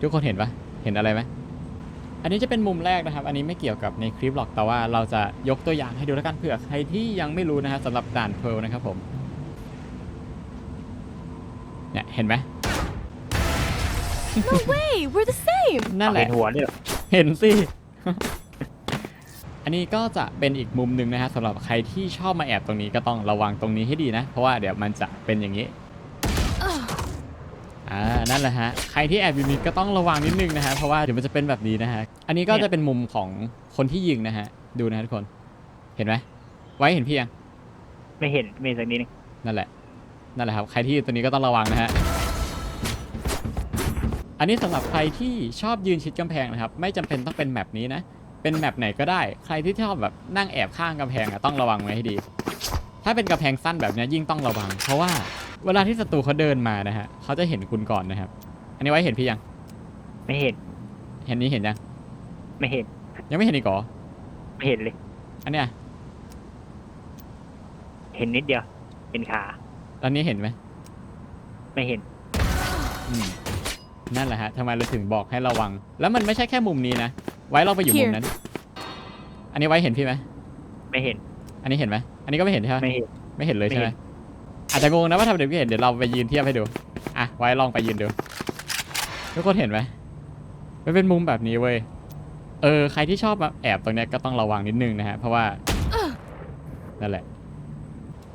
ทุกคนเห็นปะเห็นอะไรไหมอันนี้จะเป็นมุมแรกนะครับ อันนี้ไม่เกี่ยวกับในคลิปหรอกแต่ว่าเราจะยกตัวอย่างให้ดูแล้วกันเผื่อใครที่ยังไม่รู้นะครับสำหรับด่านเพร์ลนะครับผมเนี่ยเห็นไหม No way, we're the same. นั่นแหเห็ละนหัวนี่เหรอเห็นสิ อันนี้ก็จะเป็นอีกมุมหนึ่งนะฮะสำหรับใครที่ชอบมาแอบตรงนี้ก็ต้องระวังตรงนี้ให้ดีนะ เพราะว่าเดี๋ยวมันจะเป็นอย่างนี้ อ่านั่นแหละฮะใครที่แอบอยู่นี้ก็ต้องระวังนิดนึงนะฮะเพราะว่าเดี๋ยวมันจะเป็นแบบนี้นะฮะอันนี้ก็จะเป็นมุมของคนที่ยิงนะฮะดูนะฮะทุกคนเห็นไหมไว้เห็นพี่ยังไม่เห็นไม่เห็นสักนิดนึงนั่นแหละนั่นแหละครับใครที่อยู่ตัวนี้ก็ต้องระวังนะฮะอันนี้สำหรับใครที่ชอบยืนชิดกำแพงนะครับไม่จำเป็นต้องเป็นแมปนี้นะเป็นแมปไหนก็ได้ ใครที่ชอบแบบนั่งแอบข้างกำแพงอะต้องระวังไว้ให้ดี ถ้าเป็นกำแพงสั้นแบบเนี้ยยิ่งต้องระวัง เพราะว่า เวลาที่ศัตรูเขาเดินมานะฮะเขาจะเห็นคุณก่อนนะครับ อันนี้ไว้เห็นพี่ยัง ไม่เห็นเห็นนี้เห็นยัง ไม่เห็นยังไม่เห็นอีกเหรอไม่เห็นเลย อันเนี้ยเห็นนิดเดียว เป็นขาอันนี้เห็นไหมไม่เห็นอืมนั่นแหละฮะทำไมเราถึงบอกให้ระวัง แล้วมันไม่ใช่แค่มุมนี้นะ ไว้เราไปอยู่มุม Here นั้น อันนี้ไว้เห็นพี่ไหม ไม่เห็นอันนี้เห็นไหม อันนี้ก็ไม่เห็นใช่ไหมไม่เห็น ไม่เห็นเลยไม่ใช่ไหมเห็น อาจจะงงนะว่าทำไมถึงไม่เห็นเดี๋ยวเราไปยืนเทียบให้ดูอะไว้ลองไปยืนดูทุกคนเห็นไหมมันเป็นมุมแบบนี้เว้ยเออใครที่ชอบมาแอบตรงเนี้ยก็ต้องระวังนิดนึงนะฮะเพราะว่านั่นแหละ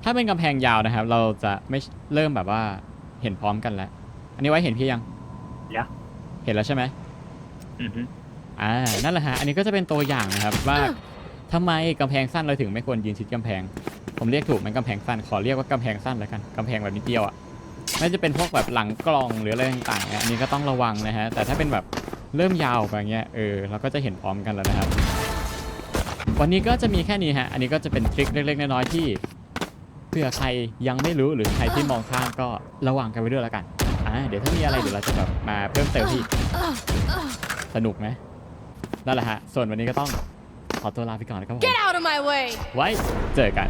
ถ้าเป็นกำแพงยาวนะครับ เราจะไม่เริ่มแบบว่าเห็นพร้อมกันแล้ว อันนี้ไว้เห็นพี่ยังแล้วเห็นแล้วใช่ไหมอือฮึอ่านั่นแหละฮะอันนี้ก็จะเป็นตัวอย่างนะครับว่า ทำไมกำแพงสั้นเราถึงไม่ควรยืนชิดกำแพง ผมเรียกถูกมันกำแพงสั้น ขอเรียกว่ากำแพงสั้นแล้วกันกำแพงแบบนิดเดียวอะไม่จะเป็นพวกแบบหลังกลองหรืออะไรต่างๆเนี่ยอันนี้ก็ต้องระวังนะฮะ แต่ถ้าเป็นแบบเริ่มยาวอย่างเงี้ย เออ เราก็จะเห็นพร้อมกันแล้วนะครับ วันนี้ก็จะมีแค่นี้ฮะ อันนี้ก็จะเป็นทริคเล็กๆน้อยๆที่เผื่อใครยังไม่รู้หรือใครที่มองข้ามก็ระวังกันไว้ด้วยแล้วกัน อ่า เดี๋ยวถ้ามีอะไรเดี๋ยวเราจะแบบมาเพิ่มเติมที่สนุกไหมนั่นแหละฮะ ส่วนวันนี้ก็ต้อง ขอตัวลาไปก่อนนะครับผม Get out of my way. ไว้เจอกัน